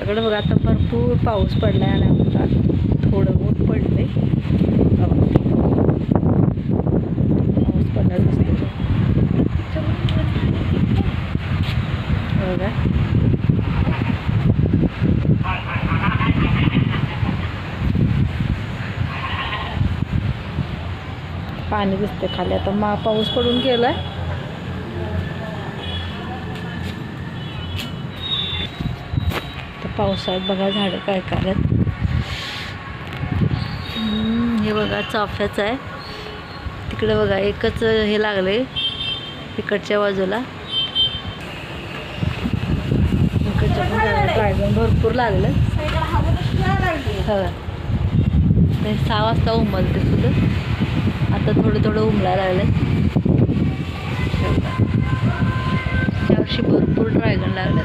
आमच्याकडे बघा आता भरपूर पाऊस पडला आहे आणि आता थोडं बहुत पडले पाऊस पडला दिसतो बघा. पाणी दिसते खाली. आता मा पाऊस पडून गेलाय. आहे पावसाळ्यात बघा झाडं काय काय हे बघा चाफ्याचं आहे. तिकडे बघा एकच हे लागले तिकडच्या बाजूला. इकडच्या ड्रॅगन भरपूर लागलं. हो. ते सहा वाजता उमलते सुद्धा आता थोडं थोडं उमलायला लागलं त्यावर्षी भरपूर ड्रॅगन लागले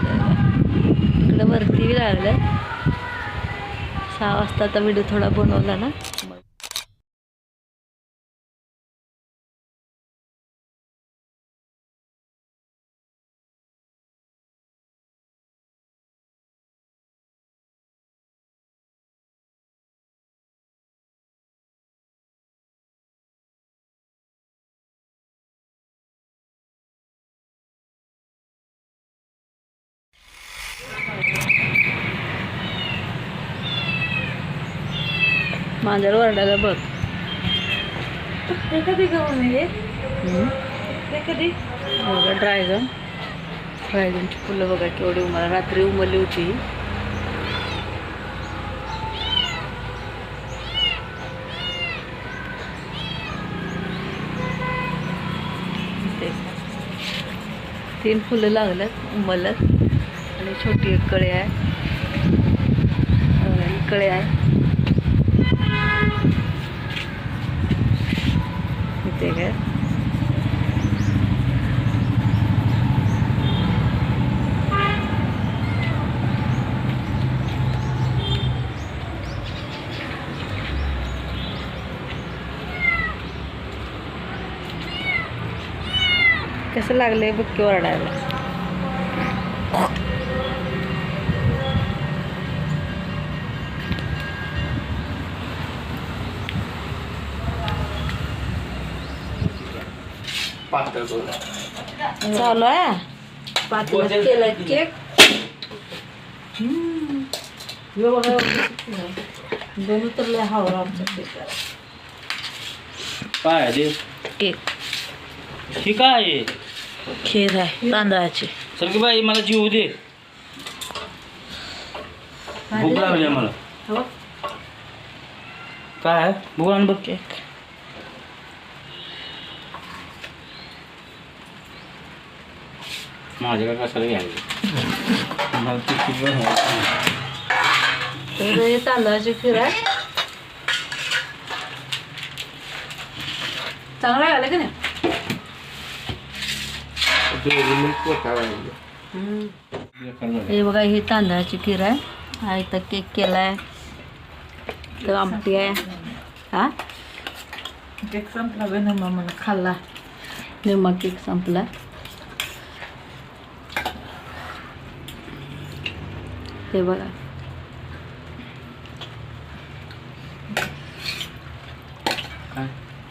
इकडं वरती लागलं. सहा वाजता आता व्हिडिओ थोडा बनवला ना. मांजर वरडायला बघ. ते कधी हम्म. ते कधी? बघा ड्रॅगन. ड्रॅगनची फुलं बघा केवढी उमला रात्री उमलली होती. ते. तीन फुलं लागल्यात उमलत आणि छोटी एक कळे आहे. कळे आहे इथे काय कसं लागलंय बुक्की ओरडायला. पातळ चालू आहे केक. दोन उतरले आमच्या काय केक ते? ही काय आहे? खीर आहे तांदळाची. सर की बाई मला जीव दे. भूक लागली मला. हो. काय आहे? भूक आण बघ. केक माझ्या काय कशाला मला. तर हे तांदळाची खीर आहे. चांगलं आलं का नाही. हे बघा ही तांदळाची खीर आहे. हा इथं केक केला आहे तर आमटी आहे. हा? केक संपला गं ना मला खाल्ला. निम्मा केक संपला. हे बघा.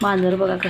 मांजर बघा कसं